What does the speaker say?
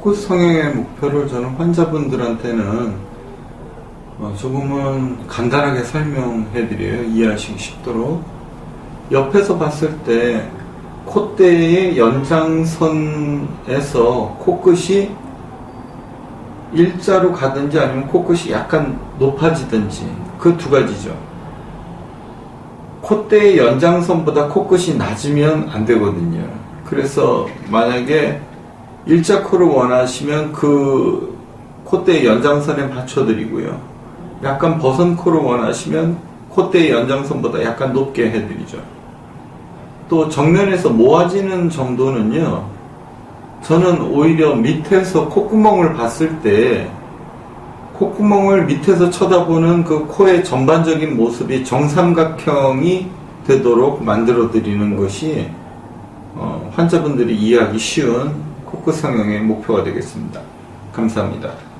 코끝 성형의 목표를 저는 환자분들한테는 어, 조금은 간단하게 설명해 드려요. 이해하시기 쉽도록. 옆에서 봤을 때 콧대의 연장선에서 코끝이 일자로 가든지 아니면 코끝이 약간 높아지든지 그 두 가지죠. 콧대의 연장선보다 코끝이 낮으면 안 되거든요. 그래서 만약에 일자 코를 원하시면 그 콧대의 연장선에 맞춰드리고요. 약간 버선 코를 원하시면 콧대의 연장선보다 약간 높게 해드리죠. 또 정면에서 모아지는 정도는요. 저는 오히려 밑에서 콧구멍을 봤을 때 콧구멍을 밑에서 쳐다보는 그 코의 전반적인 모습이 정삼각형이 되도록 만들어 드리는 것이 어, 환자분들이 이해하기 쉬운 코끝 성형의 목표가 되겠습니다. 감사합니다.